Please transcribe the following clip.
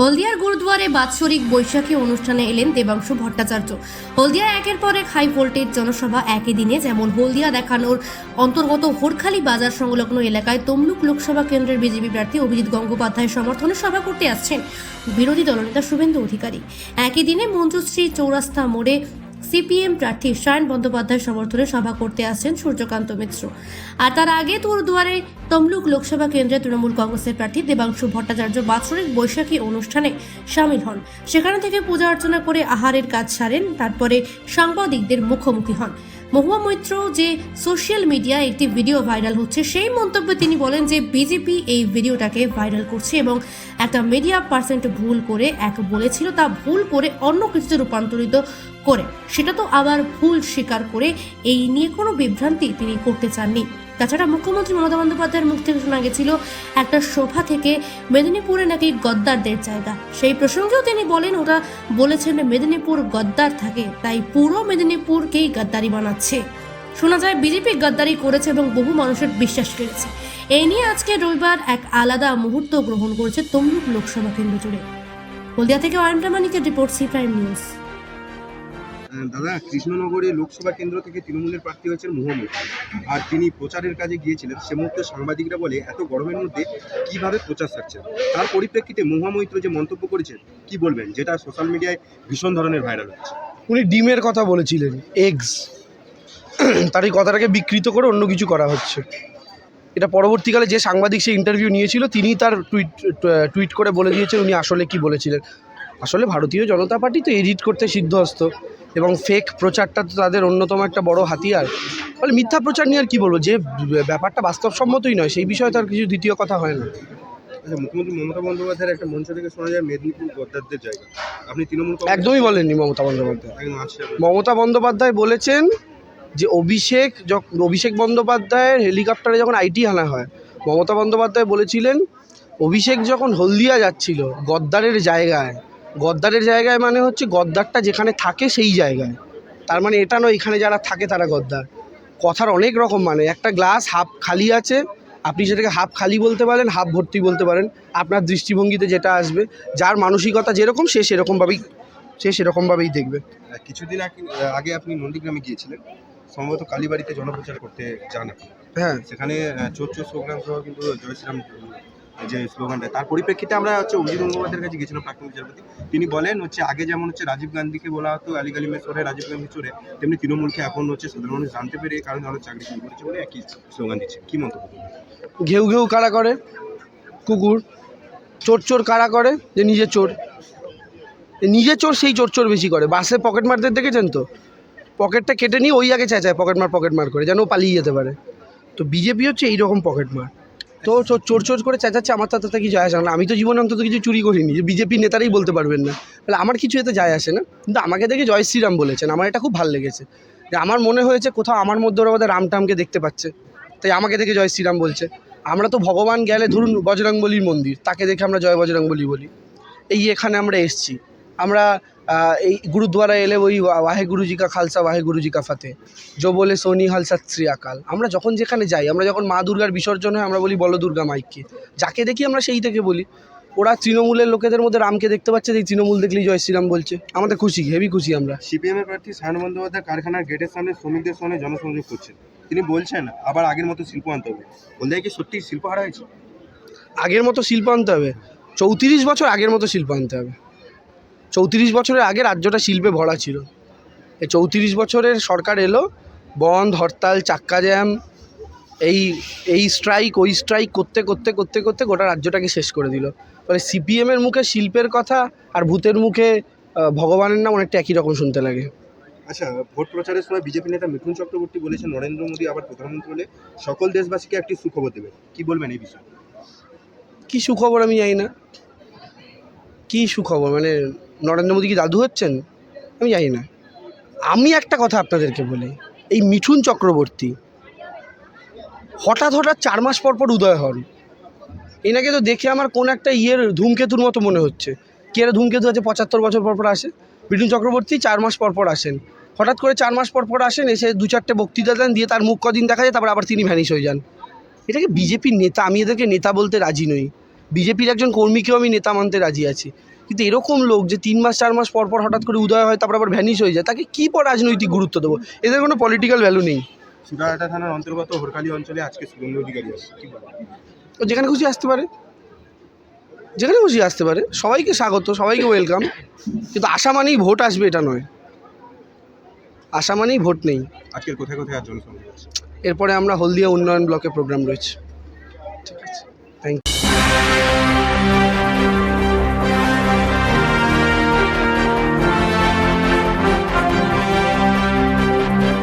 হলদিয়ার গুরুদুয়ারে বাৎসরিক বৈশাখী অনুষ্ঠানে এলেন দেবাংশু ভট্টাচার্য। হলদিয়া একের পর এক হাই ভোল্টেজ জনসভা একই দিনে যেমন হলদিয়া দেখানোর অন্তর্গত হোরখালি বাজার সংলগ্ন এলাকায় তমলুক লোকসভা কেন্দ্রের বিজেপি প্রার্থী অভিজিৎ গঙ্গোপাধ্যায় সমর্থনে সভা করতে আসছেন। বিরোধী দলনেতা শুভেন্দু অধিকারী। একই দিনে মঞ্জুশ্রী চৌরাস্তা মোড়ে সিপিএম প্রার্থী সায়ন বন্দ্যোপাধ্যায় সমর্থনে সভা করতে আসছেন সূর্যকান্ত মিত্র আর তার আগে তোরদুয়ারে তমলুক লোকসভা কেন্দ্রে তৃণমূল কংগ্রেসের প্রার্থী দেবাংশু ভট্টাচার্য বাৎসরিক বৈশাখী অনুষ্ঠানে সামিল হন। সেখানে থেকে পূজা অর্চনা করে আহারের কাজ সারেন, তারপরে সাংবাদিকদের মুখোমুখি হন। মহুয়া মৈত্র যে সোশ্যাল মিডিয়ায় একটি ভিডিও ভাইরাল হচ্ছে, সেই মন্তব্যে তিনি বলেন যে বিজেপি এই ভিডিওটাকে ভাইরাল করছে এবং একটা মিডিয়া পার্সেন্ট ভুল করে এক বলেছিল, তা ভুল করে অন্য কিছুতে রূপান্তরিত করে। সেটা তো আবার ভুল স্বীকার করে এই নিয়ে কোনো বিভ্রান্তি তিনি করতে চাননি। তাছাড়া মুখ্যমন্ত্রী মমতা বন্দ্যোপাধ্যায়ের মুখ থেকে শোনা গেছিল একটা সভা থেকে মেদিনীপুরে নাকি গদ্দারদের জায়গা। সেই প্রসঙ্গেও তিনি বলেন, ওরা বলেছেন মেদিনীপুর গদ্দার থাকে, তাই পুরো মেদিনীপুরকেই গদ্দারি বানাচ্ছে। শোনা যায়, বিজেপি গদ্দারি করেছে এবং বহু মানুষের বিশ্বাস কেড়েছে এই নিয়ে আজকে রবিবার এক আলাদা মুহূর্ত গ্রহণ করেছে তমলুক লোকসভা কেন্দ্র জুড়ে। হলদিয়া থেকে অয়ন মানিকের রিপোর্ট সি প্রাইম নিউজ। দাদা, কৃষ্ণনগরে লোকসভা কেন্দ্র থেকে তৃণমূলের প্রার্থী হয়েছেন মোহাম্মদ। আর তিনি প্রচারের কাজে গিয়েছিলেন। সে মুহূর্তে সাংবাদিকরা বলে, এত গরমের মধ্যে কীভাবে প্রচার সারছেন তার পরিপ্রেক্ষিতে মহামৈত্র যে মন্তব্য করেছেন, কি বলবেন? যেটা সোশ্যাল মিডিয়ায় ভীষণ ধরনের ভাইরাল হচ্ছে। উনি ডিমের কথা বলেছিলেন এগস তার এই কথাটাকে বিকৃত করে অন্য কিছু করা হচ্ছে। এটা পরবর্তীকালে যে সাংবাদিক সে ইন্টারভিউ নিয়েছিল তিনি তার টুইট টুইট করে বলে দিয়েছেন, উনি আসলে কি বলেছিলেন। আসলে ভারতীয় জনতা পার্টি তো এডিট করতে সিদ্ধহস্ত এবং ফেক প্রচারটা তো তাদের অন্যতম একটা বড় হাতিয়ার। ফলে মিথ্যা প্রচার নিয়ে আর কী বলব? যে ব্যাপারটা বাস্তবসম্মতই নয় সেই বিষয়ে তার কিছু দ্বিতীয় কথা হয় না। আচ্ছা মুখ্যমন্ত্রী মমতা বন্দ্যোপাধ্যায়ের একটা মঞ্চ থেকে শোনা যায় মেদিনীপুর গদ্দারদের জায়গা। আপনি তৃণমূল একদমই বলেননি মমতা বন্দ্যোপাধ্যায়। মমতা বন্দ্যোপাধ্যায় বলেছেন যে অভিষেক যখন অভিষেক বন্দ্যোপাধ্যায়ের হেলিকপ্টারে যখন আইটি আনা হয় মমতা বন্দ্যোপাধ্যায় বলেছিলেন অভিষেক যখন হলদিয়া যাচ্ছিল গদ্দারের জায়গায় গদ্দারের জায়গায় মানে হচ্ছে গদ্দারটা যেখানে থাকে সেই জায়গায়। তার মানে এটা নয় এখানে যারা থাকে তারা গদ্দার। কথার অনেক রকম মানে একটা গ্লাস হাফ খালি আছে আপনি সেটাকে হাফ খালি বলতে পারেন হাফ ভর্তি বলতে পারেন আপনার দৃষ্টিভঙ্গিতে যেটা আসবে যার মানসিকতা যেরকম সে সেরকমভাবেই সে সেরকমভাবেই দেখবে। কিছুদিন আগে আপনি নন্দীগ্রামে গিয়েছিলেন সম্ভবত কালীবাড়িতে জনপ্রচার করতে যান হ্যাঁ। সেখানে চোর চোর স্লোগান সহ কিন্তু জয় শ্রীরাম যে স্লোগানটা, তার পরিপ্রেক্ষিতে আমরা হচ্ছে অভিজিৎ গঙ্গোপাধ্যায়ের কাছে গেছিলাম প্রাক্তন বিচারপতি। তিনি বলেন হচ্ছে, আগে যেমন হচ্ছে রাজীব গান্ধীকে বলা হতো আলিগালি চোরে, রাজীব গান্ধী চোরে, তেমনি তৃণমূলকে এখন হচ্ছে সাধারণ মানুষ জানতে পেরে কারণ অনেক চাকরি শুরু করেছে বলে একই স্লোগান দিচ্ছে। কি মন্তব্য ঘেউ ঘেউ কারা করে? কুকুর। চোর চোর কারা করে? যে নিজে চোর। নিজে চোর সেই চোর চোর বেশি করে। বাসে পকেট মারদের দেখেছেন তো? পকেটটা কেটে নিয়ে ওই আগে চেঁচায়, পকেট মার পকেট মার করে, যেন পালিয়ে যেতে পারে। তো বিজেপি হচ্ছে এইরকম পকেট মার। তো চোর চোর করে চেঁচাচ্ছে আমার তাতে কিছু যায় আসে না। আমি তো জীবনে অন্তত কিছু চুরি করিনি। যে বিজেপি নেতারাই বলতে পারবেন না। তাহলে আমার কিছু এতে যায় আসে না। কিন্তু আমাকে দেখে জয় শ্রীরাম বলেছেন। আমার এটা খুব ভালো লেগেছে। যে আমার মনে হয়েছে কোথাও আমার মধ্যে ওরা বোধহয় রামটামকে দেখতে পাচ্ছে। তাই আমাকে দেখে জয় শ্রীরাম বলছে। আমরা তো ভগবান গেলে ধরুন বজরংবলির মন্দির, তাকে দেখে আমরা জয় বজরংবলী বলি। এই এখানে আমরা এসছি। আমরা এই গুরুদ্বারা এলে ওই ওয়াহে গুরুজি কা খালসা ওয়াহে গুরুজি কা ফাতে। জো বলে সোনি হালসাত শ্রী আকাল আমরা যখন যেখানে যাই আমরা যখন মা দুর্গার বিসর্জন হয় আমরা বলি বলো দুর্গা মাইককে। যাকে দেখি আমরা সেই থেকে বলি। ওরা তৃণমূলের লোকেদের মধ্যে রামকে দেখতে পাচ্ছে যে এই তৃণমূল দেখলেই জয় শ্রীরাম বলছে। আমাদের খুশি হেভি খুশি আমরা। সিপিএমের প্রার্থী সায়ন বন্দ্যোপাধ্যায় কারখানার গেটের সামনে শ্রমিকদের সঙ্গে জনসংযোগ করছেন। তিনি বলছেন আবার আগের মতো শিল্প আনতে হবে। বলতে কি সত্যি শিল্প হারা হয়েছে? আগের মতো শিল্প আনতে হবে। চৌত্রিশ বছর আগের মতো শিল্প আনতে হবে। চৌত্রিশ বছরের আগে রাজ্যটা শিল্পে ভরা ছিল। এই চৌত্রিশ বছরের সরকার এলো বন্ধ হরতাল চাক্কা জ্যাম এই এই স্ট্রাইক ওই স্ট্রাইক করতে করতে করতে করতে গোটা রাজ্যটাকে শেষ করে দিল। ফলে সিপিএমের মুখে শিল্পের কথা আর ভূতের মুখে ভগবানের নাম অনেকটা একই রকম শুনতে লাগে। আচ্ছা ভোট প্রচারের সময় বিজেপি নেতা মিথুন চক্রবর্তী বলেছেন নরেন্দ্র মোদী আবার প্রধানমন্ত্রী হলে সকল দেশবাসীকে একটি সুখবর দেবে কি বলবেন এই বিষয়ে? কী সুখবর আমি জানি না। কী সুখবর? মানে নরেন্দ্র মোদী কি দাদু হচ্ছেন? আমি জানি না। আমি একটা কথা আপনাদেরকে বলি, এই মিঠুন চক্রবর্তী হঠাৎ হঠাৎ চার মাস পর পর উদয় হন। এনাকে তো দেখে আমার কোন একটা ইয়ের ধূমকেতুর মতো মনে হচ্ছে। কে এরা ধূমকেতু আছে? পঁচাত্তর বছর পর পর আসে। মিঠুন চক্রবর্তী চার মাস পর পর আসেন। হঠাৎ করে চার মাস পর পর আসেন, এসে দু চারটে বক্তৃতা দেন, দিয়ে তার মুখ কদিন দেখা যায়, তারপর আবার তিনি ভ্যানিশ হয়ে যান। এটাকে বিজেপির নেতা? আমি এদেরকে নেতা বলতে রাজি নই। বিজেপির একজন কর্মীকেও আমি নেতা মানতে রাজি আছি। কিন্তু এরকম লোক যে তিন মাস চার মাস পর পর হঠাৎ করে উদয় হয় তারপর আবার ভ্যানিশ হয়ে যায় তাকে কী পর রাজনৈতিক গুরুত্ব দেবো? এদের কোনো পলিটিক্যাল ভ্যালু নেই। সুরাহাটা থানার অন্তর্গত হরকালি অঞ্চলে আজকে শুভেন্দু অধিকারী আসছে ও যেখানে খুশি আসতে পারে। যেখানে খুশি আসতে পারে। সবাইকে স্বাগত সবাইকে ওয়েলকাম কিন্তু আশা মানেই ভোট আসবে এটা নয়। আশা মানেই ভোট নেই। আজকের কোথায় কোথায় আর জনসংযোগ এরপরে আমরা হলদিয়া উন্নয়ন ব্লকে প্রোগ্রাম রয়েছে। ঠিক আছে। Thank you